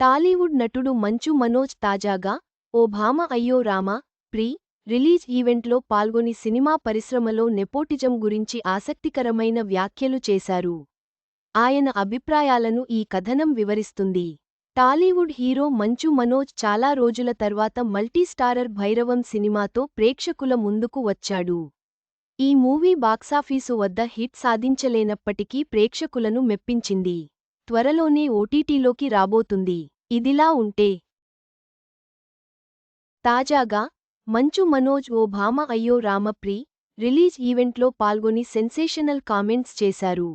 టాలీవుడ్ నటుడు మంచు మనోజ్ తాజాగా ఓ భామ అయ్యో రామా ప్రీ రిలీజ్ ఈవెంట్లో పాల్గొని సినిమా పరిశ్రమలో నెపోటిజం గురించి ఆసక్తికరమైన వ్యాఖ్యలు చేశారు. ఆయన అభిప్రాయాలను ఈ కథనం వివరిస్తుంది. టాలీవుడ్ హీరో మంచు మనోజ్ చాలా రోజుల తర్వాత మల్టీస్టారర్ భైరవం సినిమాతో ప్రేక్షకుల ముందుకు వచ్చాడు. ఈ మూవీ బాక్సాఫీసు వద్ద హిట్ సాధించలేనప్పటికీ ప్రేక్షకులను మెప్పించింది. త్వరలోనే ఓటీటీలోకి రాబోతుంది. ఇదిలా ఉంటే. తాజాగా మంచు మనోజ్ ఓ భామ అయ్యో రామప్రి రిలీజ్ ఈవెంట్లో పాల్గొని సెన్సేషనల్ కామెంట్స్ చేశారు.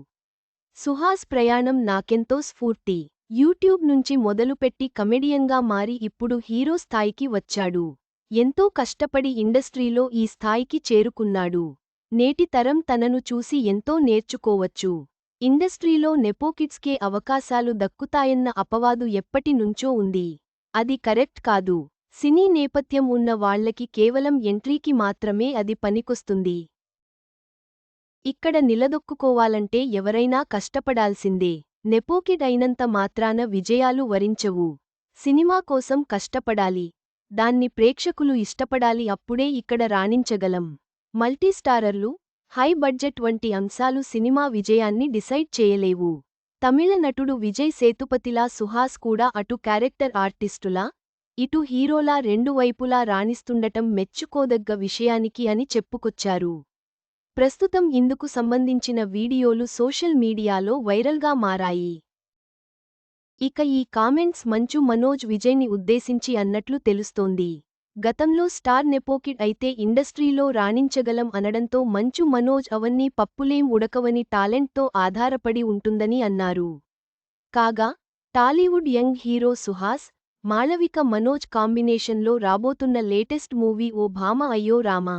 సుహాస్ ప్రయాణం నాకెంతో స్ఫూర్తి. యూట్యూబ్ నుంచి మొదలుపెట్టి కమెడియన్గా మారి ఇప్పుడు హీరో స్థాయికి వచ్చాడు. ఎంతో కష్టపడి ఇండస్ట్రీలో ఈ స్థాయికి చేరుకున్నాడు. నేటి తరం తనను చూసి ఎంతో నేర్చుకోవచ్చు. ఇండస్ట్రీలో నెపోకిడ్స్కే అవకాశాలు దక్కుతాయన్న అపవాదు ఎప్పటినుంచో ఉంది. అది కరెక్ట్ కాదు. సినీ నేపథ్యం ఉన్న వాళ్ళకి కేవలం ఎంట్రీకి మాత్రమే అది పనికొస్తుంది. ఇక్కడ నిలదొక్కుకోవాలంటే ఎవరైనా కష్టపడాల్సిందే. నెపోకిడ్ అయినంత మాత్రాన విజయాలు వరించవు. సినిమా కోసం కష్టపడాలి. దాన్ని ప్రేక్షకులు ఇష్టపడాలి అప్పుడే ఇక్కడ రాణించగలం. మల్టీస్టారర్లు హై బడ్జెట్ వంటి అంశాలు సినిమా విజయాన్ని డిసైడ్ చేయలేవు. తమిళ నటుడు విజయ్ సేతుపతిలా సుహాస్ కూడా అటు క్యారెక్టర్ ఆర్టిస్టులా ఇటు హీరోలా రెండు వైపులా రాణిస్తుండటం మెచ్చుకోదగ్గ విషయానికి అని చెప్పుకొచ్చారు. ప్రస్తుతం ఇందుకు సంబంధించిన వీడియోలు సోషల్ మీడియాలో వైరల్గా మారాయి. ఇక ఈ కామెంట్స్ మంచు మనోజ్ విజయ్ని ఉద్దేశించి అన్నట్లు తెలుస్తోంది. గతంలో స్టార్ నెపోకిడ్ అయితే ఇండస్ట్రీలో రాణించగలం అనడంతో మంచు మనోజ్ అవన్నీ పప్పులేం ఉడకవని టాలెంట్తో ఆధారపడి ఉంటుందని అన్నారు. కాగా టాలీవుడ్ యంగ్ హీరో సుహాస్ మాళవిక మనోజ్ కాంబినేషన్లో రాబోతున్న లేటెస్ట్ మూవీ ఓ భామ అయ్యో రామా.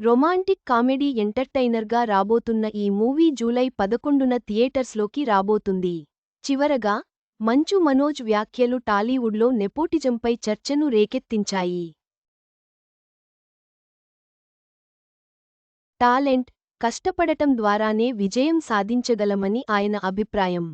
రొమాంటిక్ కామెడీ ఎంటర్టైనర్గా రాబోతున్న ఈ మూవీ జూలై పదకొండున థియేటర్స్లోకి రాబోతుంది. చివరగా మంచు మనోజ్ వ్యాఖ్యలు టాలీవుడ్లో నెపోటిజంపై చర్చను రేకెత్తించాయి. టాలెంట్ కష్టపడటం ద్వారానే విజయం సాధించగలమని ఆయన అభిప్రాయం.